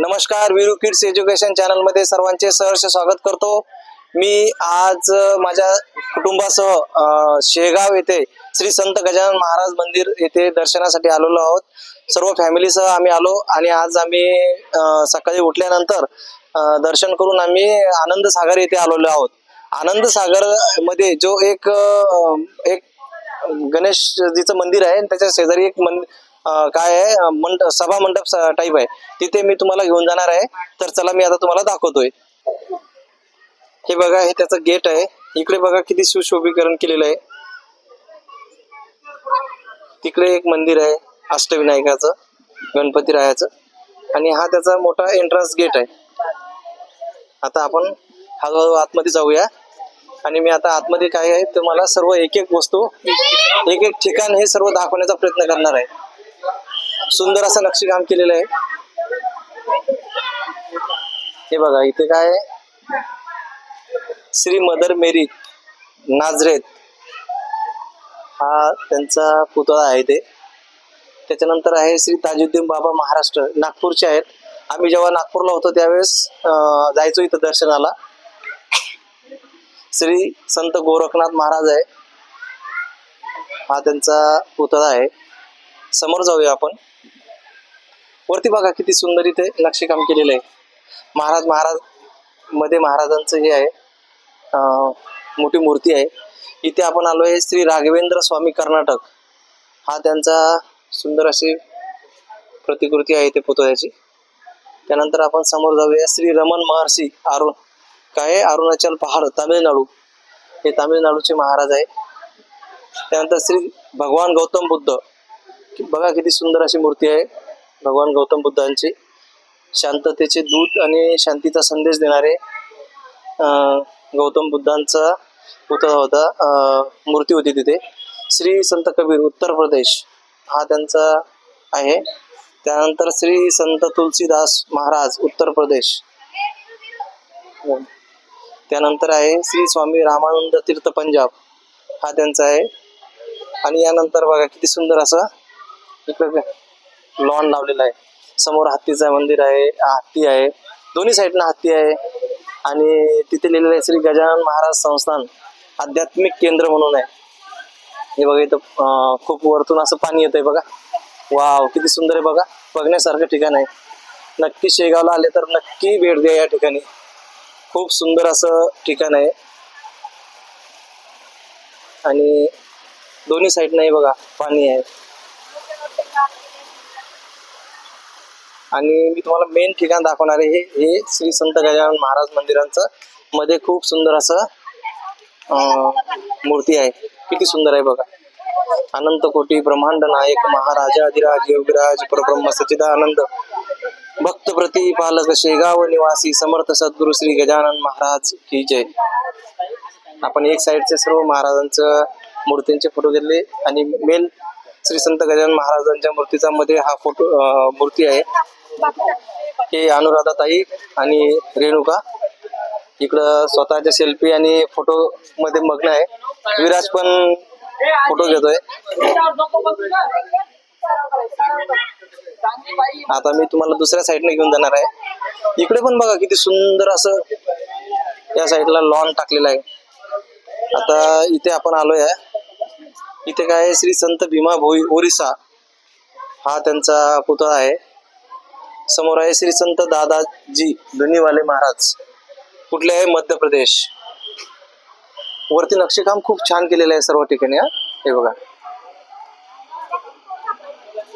नमस्कार Veeru kids education चॅनलमध्ये सर्वांचे सहर्ष स्वागत करतो. मी आज माझ्या कुटुंबासह शेगाव येथे श्री संत गजानन महाराज मंदिर येथे दर्शनासाठी आलेलो आहोत. सर्व फॅमिलीसह आम्ही आलो आणि आज आम्ही सकाळी उठल्यानंतर दर्शन करून आम्ही आनंद सागर येथे आलेलो आहोत. आनंद सागरमध्ये जो एक एक गणेशजीचं मंदिर आहे त्याच्या शेजारी एक मंदिर काय आहे मंड सभा मंडप टाईप आहे. तिथे मी तुम्हाला घेऊन जाणार आहे. तर चला मी आता तुम्हाला दाखवतोय. हे बघा हे त्याचं गेट आहे. इकडे बघा किती सुशोभीकरण केलेलं आहे. तिकडे एक मंदिर आहे अष्टविनायकाचं गणपती रायाचं. आणि हा त्याचा मोठा एंट्रन्स गेट आहे. आता आपण हळूहळू आतमध्ये जाऊया. आणि मी आता आतमध्ये काय आहे तुम्हाला सर्व एक एक वस्तू एक एक ठिकाण हे सर्व दाखवण्याचा प्रयत्न करणार आहे. सुंदर असं नक्षीकाम केलेलं आहे. हे बघा इथे काय श्री मदर मेरी नाझरेत हा त्यांचा पुतळा आहे ते. त्याच्यानंतर आहे श्री ताजुद्दीन बाबा महाराष्ट्र नागपूरचे आहेत. आम्ही जेव्हा नागपूरला होतो त्यावेळेस जायचो इथं दर्शनाला. श्री संत गोरखनाथ महाराज आहे. हा त्यांचा पुतळा आहे. समोर जाऊया आपण. वरती बघा किती सुंदर इथे नक्षीकाम केलेलं आहे. महाराज महाराजमध्ये महाराजांचं हे आहे. मोठी मूर्ती आहे. इथे आपण आलो आहे श्री राघवेंद्र स्वामी कर्नाटक. हा त्यांचा सुंदर अशी प्रतिकृती आहे इथे पुतळ्याची. त्यानंतर आपण समोर जाऊया श्री रमण महर्षी अरुण. काय आहे? अरुणाचल पहाड तामिळनाडू. हे तामिळनाडूचे महाराज आहे. त्यानंतर श्री भगवान गौतम बुद्ध. बघा किती सुंदर अशी मूर्ती आहे. भगवान गौतम बुद्धांची शांततेचे दूत आणि शांतीचा संदेश देणारे गौतम बुद्धांचा पुतळा होता मूर्ती होती तिथे. श्री संत कबीर उत्तर प्रदेश हा त्यांचा आहे. त्यानंतर श्री संत तुलसीदास महाराज उत्तर प्रदेश. त्यानंतर आहे श्री स्वामी रामानंद तीर्थ पंजाब हा त्यांचा आहे. आणि यानंतर बघा किती सुंदर असा इकडे लॉन लावलेला आहे. समोर हत्तीचं मंदिर आहे हत्ती आहे. दोन्ही साईडनं हत्ती आहे. आणि तिथे लिहिलेलं आहे श्री गजानन महाराज संस्थान आध्यात्मिक केंद्र म्हणून आहे. हे बघा इथं खूप वरतून असं पाणी येतंय बघा. वाव किती सुंदर आहे बघा. बघण्यासारखं ठिकाण आहे. नक्की शेगावला आले तर नक्की भेट द्या या ठिकाणी. खूप सुंदर असं ठिकाण आहे. आणि दोन्ही साईडनं हे बघा पाणी आहे. आणि मी तुम्हाला मेन ठिकाण दाखवणार आहे हे हे श्री संत गजानन महाराज मंदिरांचं. मध्ये खूप सुंदर असं मूर्ती आहे. किती सुंदर आहे बघा. अनंत कोटी ब्रह्मांड नायक महाराजा अधिराज योगराज परब्रह्म सचिदानंद भक्त प्रतिपालक शेगाव निवासी समर्थ सद्गुरु श्री गजानन महाराज की जय. आपण एक साईडचे सर्व महाराजांचं मूर्तींचे फोटो घेतले. आणि मेन श्री संत गजानन महाराजांच्या मूर्तीचा मध्ये हा फोटो मूर्ती आहे. हे अनुराधा ताई आणि रेणुका. इकडं स्वतःच्या सेल्फी आणि फोटो मध्ये मग्न आहे. विराज पण फोटो घेतोय. आता मी तुम्हाला दुसऱ्या साईडने घेऊन जाणार आहे. इकडे पण बघा किती सुंदर असं या साईडला लॉन टाकलेलं आहे. आता इथे आपण आलोय. इथे काय आहे? श्री संत भीमा भोई ओरिसा हा त्यांचा पुतळा आहे. समोर आहे श्री संत दादाजी धनीवाले महाराज. कुठले आहे? मध्य प्रदेश. वरती नक्षीकाम खूप छान केलेलं आहे सर्व ठिकाणी हा. हे बघा.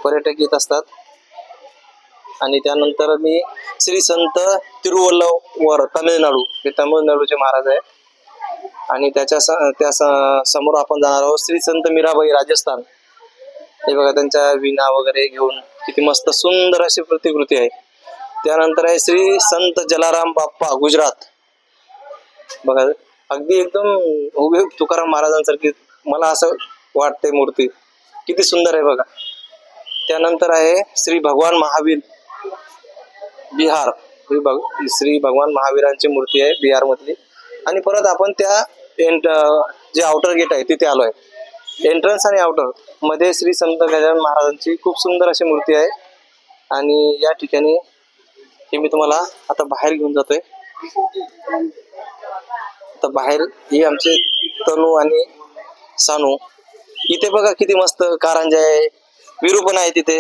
पर्यटक येत असतात. आणि त्यानंतर मी श्री संत तिरुवल्लवर तामिळनाडू हे तमिळनाडूचे महाराज आहे आणि त्याच्या स- त्या स- समोर आपण जाणार आहोत श्री संत मीराबाई राजस्थान. हे बघा त्यांच्या विना वगैरे घेऊन किती मस्त सुंदर अशी प्रतिकृती आहे. त्यानंतर आहे श्री संत जलाराम बाप्पा गुजरात. बघा अगदी एकदम उभे तुकाराम महाराजांसारखी मला असं वाटते मूर्ती. किती सुंदर आहे बघा. त्यानंतर आहे श्री भगवान महावीर बिहार. ही भग- श्री भगवान महावीरांची मूर्ती आहे बिहारमधली. आणि परत आपण त्या एंट जे आउटर गेट आहे तिथे आलो आहे एंट्रन्स आणि आउटरमध्ये श्री संत गजानन महाराजांची खूप सुंदर अशी मूर्ती आहे. आणि या ठिकाणी हे मी तुम्हाला आता बाहेर घेऊन जातोय. तर बाहेर ही आमचे तनू आणि सानू. इथे बघा किती मस्त कारंजा आहे विरू पण आहे तिथे.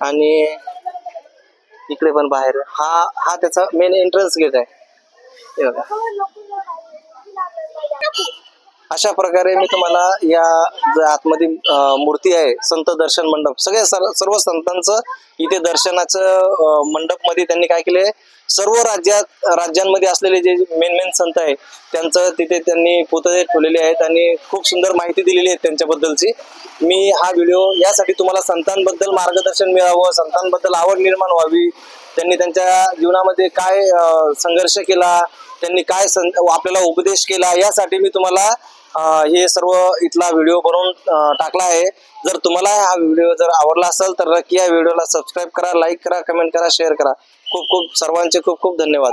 आणि इकडे पण बाहेर. हा हा त्याचा मेन एंट्रन्स गेट आहे. हे बघा अशा प्रकारे मी तुम्हाला या ज्या आतमध्ये मूर्ती आहे संत दर्शन मंडप सगळ्या सर्व सर्व संतांचं इथे दर्शनाचं मंडपमध्ये त्यांनी काय केले सर्व राज्यात राज्यांमध्ये असलेले जे मेन मेन संत आहे त्यांचं तिथे त्यांनी पुतळे ठेवलेले आहेत आणि खूप सुंदर माहिती दिलेली आहे त्यांच्याबद्दलची. मी हा व्हिडिओ यासाठी तुम्हाला संतांबद्दल मार्गदर्शन मिळावं संतांबद्दल आवड निर्माण व्हावी त्यांनी त्यांच्या जीवनामध्ये काय संघर्ष केला त्यांनी काय सं आपल्याला उपदेश केला यासाठी मी तुम्हाला हे सर्व इथला व्हिडिओ बनवून टाकला आहे. जर तुम्हाला हा व्हिडिओ जर आवडला असेल तर नक्की या व्हिडिओला सबस्क्राईब करा लाईक करा कमेंट करा शेअर करा. खूप खूप सर्वांचे खूप खूप धन्यवाद.